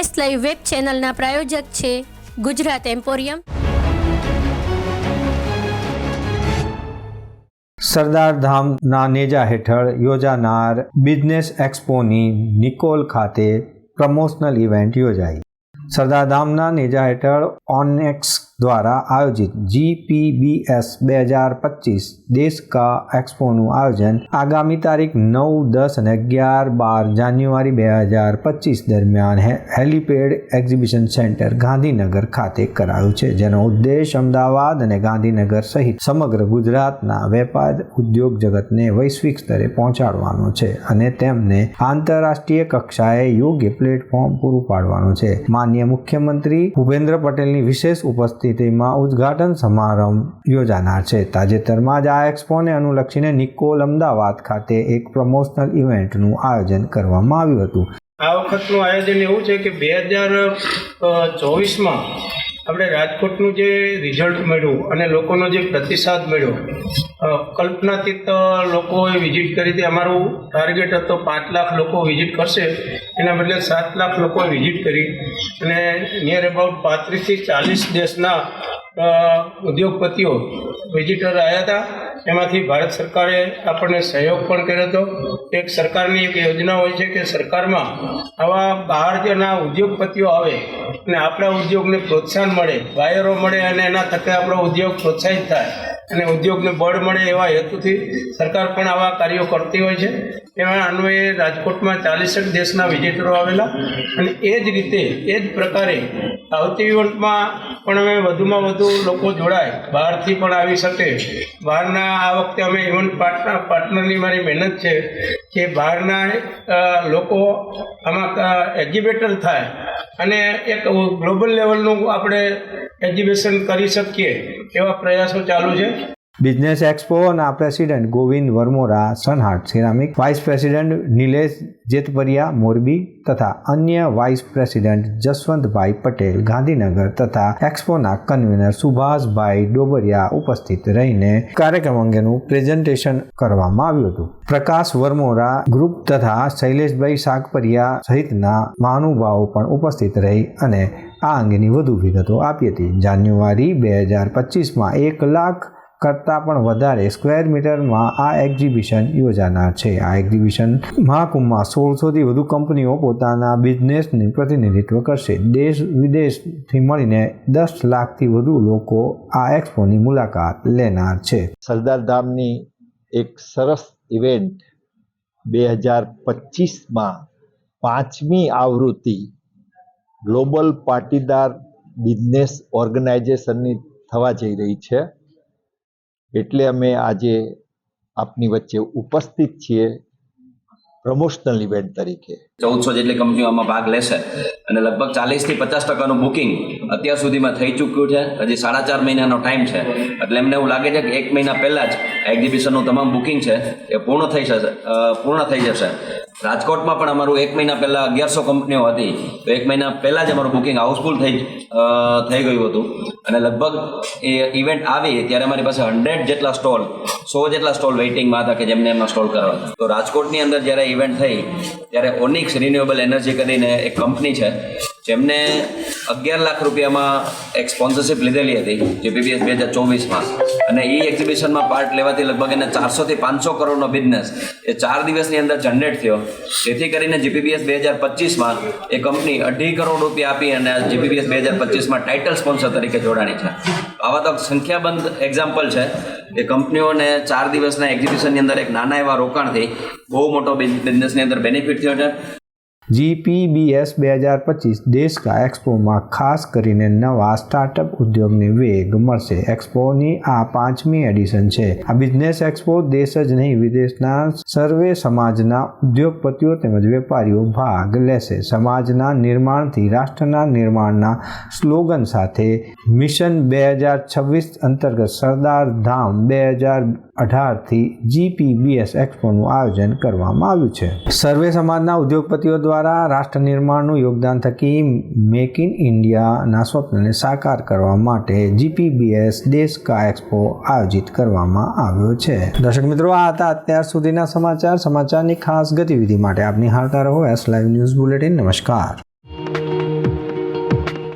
S live web ચેનલના પ્રાયોજક છે Gujarat emporium. સરદાર ધામના નેજા હેઠળ યોજાનાર બિઝનેસ એક્સપોની નિકોલ ખાતે પ્રમોશનલ ઇવેન્ટ યોજાઈ. સરદાર ધામના નેજા હેઠળ ઓનેક્સ દ્વારા આયોજિત જીપીબીએસ બે હજાર પચીસ દેશ કા એક્સપોનું આયોજન આગામી તારીખ નવ, દસ અને અગિયાર બાર જાન્યુઆરી બે હજાર પચીસ દરમિયાન હેલીપેડ એક્ઝિબિશન સેન્ટર ગાંધીનગર ખાતે કરાયું છે, જેનો ઉદ્દેશ અમદાવાદ અને ગાંધીનગર સહિત સમગ્ર ગુજરાતના વેપાર ઉદ્યોગ જગતને વૈશ્વિક સ્તરે પહોંચાડવાનો છે અને તેમને આંતરરાષ્ટ્રીય કક્ષાએ યોગ્ય પ્લેટફોર્મ પૂરું પાડવાનું છે. માન્ય મુખ્યમંત્રી ભૂપેન્દ્ર પટેલની વિશેષ ઉપસ્થિતિમાં ઉદ્ઘાટન સમારંભ યોજાનાર છે. તાજેતરમાં જ આ એક્સપોને અનુલક્ષીને નિકોલ અમદાવાદ ખાતે એક પ્રમોશનલ ઇવેન્ટનું આયોજન કરવામાં આવ્યું હતું. આ વખતનું આયોજન એવું છે કે બે હજાર ચોવીસમાં આપણે રાજકોટનું જે રિઝલ્ટ મળ્યું અને લોકોનો જે પ્રતિસાદ મળ્યો કલ્પનાતીત લોકોએ વિઝિટ કરી હતી. અમારું ટાર્ગેટ હતો પાંચ લાખ લોકો વિઝિટ કરશે. એના બદલે સાત લાખ લોકોએ વિઝિટ કરી. અને નિયર અબાઉટ પાંત્રીસથી ચાલીસ દેશના ઉદ્યોગપતિઓ વિઝિટર આવ્યા હતા એમાંથી ભારત સરકારે આપણને સહયોગ પણ કર્યો હતો. એક સરકારની એક યોજના હોય છે કે સરકારમાં આવા બહાર જેના ઉદ્યોગપતિઓ આવે અને આપણા ઉદ્યોગને પ્રોત્સાહન મળે, વાયરો મળે અને એના થકે આપણો ઉદ્યોગ પ્રોત્સાહિત થાય. અને ઉદ્યોગને બળ મળે એવા હેતુથી સરકાર પણ આવા કાર્યો કરતી હોય છે. એમાં અન્વયે રાજકોટમાં ચાલીસેક દેશના વિઝિટરો આવેલા અને એ જ રીતે, એ જ પ્રકારે આવતી ઇવેન્ટમાં પણ અમે વધુમાં વધુ લોકો જોડાય, બહારથી પણ આવી શકે. બહારના આ વખતે અમે ઇવેન્ટ પાર્ટનર પાર્ટનરની મારી મહેનત છે. કે બહારના લોકો આમાં એક્ઝિબિટર થાય અને એક ગ્લોબલ લેવલનું આપણે એક્ઝિબિશન કરી શકીએ એવા પ્રયાસો ચાલુ છે. Business એક્સપોના president Govind Varmora Sunheart ceramic vice president Nilesh Jetpariya Morbi તથા અન્ય વાઇસ પ્રેસિડેન્ટ જસવંતભાઈ પટેલ ગાંધીનગર તથા એક્સપોના કન્વીનર સુભાષભાઈ ડોબરિયા ઉપસ્થિત રહીને કાર્યક્રમ અંગેનું પ્રેઝન્ટેશન કરવામાં આવ્યું હતું. પ્રકાશ વર્મોરા ગ્રુપ તથા શૈલેષભાઈ શાકપરિયા સહિતના મહાનુભાવો પણ ઉપસ્થિત રહી અને આ અંગેની વધુ વિગતો આપી હતી. જાન્યુઆરી બે હજાર પચીસમાં એક લાખ કરતાં પણ વધારે સ્ક્વેર મીટરમાં આ એક્ઝિબિશન યોજાનાર છે. આ એક્ઝિબિશન મહાકુંભમાં સોળસોથી વધુ કંપનીઓ પોતાના બિઝનેસનું પ્રતિનિધિત્વ કરશે. દેશ વિદેશથી મળીને દસ લાખથી વધુ લોકો આ એક્સપોની મુલાકાત લેનાર છે. સરદાર ધામની એક સરસ ઇવેન્ટ બે હજાર પચીસમાં પાંચમી આવૃત્તિ ગ્લોબલ પાટીદાર બિઝનેસ ઓર્ગેનાઇઝેશનની થવા જઈ રહી છે. એટલે અમે આજે આપની વચ્ચે ઉપસ્થિત છીએ પ્રમોશનલ ઇવેન્ટ તરીકે. ચૌદસો જેટલી કંપનીઓ આમાં ભાગ લેશે અને લગભગ ચાલીસથી પચાસ ટકાનું બુકિંગ અત્યાર સુધીમાં થઈ ચૂક્યું છે. હજી સાડા ચાર મહિનાનો ટાઈમ છે. એટલે એમને એવું લાગે છે કે એક મહિના પહેલાં જ એક્ઝિબિશનનું તમામ બુકિંગ છે એ પૂર્ણ થઈ જશે પૂર્ણ થઈ જશે. રાજકોટમાં પણ અમારું એક મહિના પહેલાં અગિયારસો કંપનીઓ હતી. તો એક મહિના પહેલાં જ અમારું બુકિંગ હાઉસફુલ થઈ થઈ ગયું હતું. અને લગભગ એ ઇવેન્ટ આવી ત્યારે અમારી પાસે હંડ્રેડ જેટલા સ્ટોલ સો જેટલા સ્ટોલ વેઇટિંગમાં હતા કે જેમને એમના સ્ટોલ કરવા હતા. તો રાજકોટની અંદર જ્યારે ઇવેન્ટ થઈ, ત્યારે ઓનિક્સ રિન્યુએબલ એનર્જી કરીને એક કંપની છે, જેમને અગિયાર લાખ રૂપિયામાં એક સ્પોન્સરશિપ લીધેલી હતી જેપીબીએસ બે હજાર ચોવીસમાં. અને એ એક્ઝિબિશનમાં પાર્ટ લેવાથી લગભગ એને ચારસોથી પાંચસો કરોડનો બિઝનેસ એ ચાર દિવસની અંદર જનરેટ થયો. જેથી કરીને જીપીબીએસ બે હજાર પચીસમાં એ કંપની અઢી કરોડ રૂપિયા આપી અને જીપીબીએસ બે હજાર પચીસમાં ટાઇટલ સ્પોન્સર તરીકે જોડાણી છે. આવા તો સંખ્યાબંધ એક્ઝામ્પલ છે. એ કંપનીઓને ચાર દિવસના એક્ઝિબિશનની અંદર એક નાના એવા રોકાણથી બહુ મોટો બિઝનેસની અંદર બેનિફિટ થયો છે. જીપીબીએસ બે હજાર પચીસ દેશ કા એક્સપોમાં ખાસ કરીને નવા સ્ટાર્ટઅપ ઉદ્યોગને વેગ મળશે. એક્સપોની આ પાંચમી એડિશન છે. આ બિઝનેસ એક્સપો દેશ જ નહીં, વિદેશના સર્વે સમાજના ઉદ્યોગપતિઓ તેમજ વેપારીઓ ભાગ લેશે. સમાજના નિર્માણથી રાષ્ટ્રના નિર્માણના સ્લોગન સાથે મિશન બે હજાર છવ્વીસ અંતર્ગત સરદાર ધામ બે હજાર અઢારથી જીપીબીએસ એક્સપોનું આયોજન કરવામાં આવ્યું છે. સર્વે સમાજના ઉદ્યોગપતિઓ દ્વારા રાષ્ટ્ર નિર્માણનું યોગદાન થકી મેક ઇન ઇન્ડિયાના સ્વપ્નને સાકાર કરવા માટે જીપીબીએસ દેશ કા એક્સપો આયોજિત કરવામાં આવ્યો છે. દર્શક મિત્રો, આ હતા અત્યાર સુધીના સમાચાર. સમાચારની ખાસ ગતિવિધિ માટે આપની હાલતા રહો. એસ લાઈવ ન્યૂઝ બુલેટિન નમસ્કાર.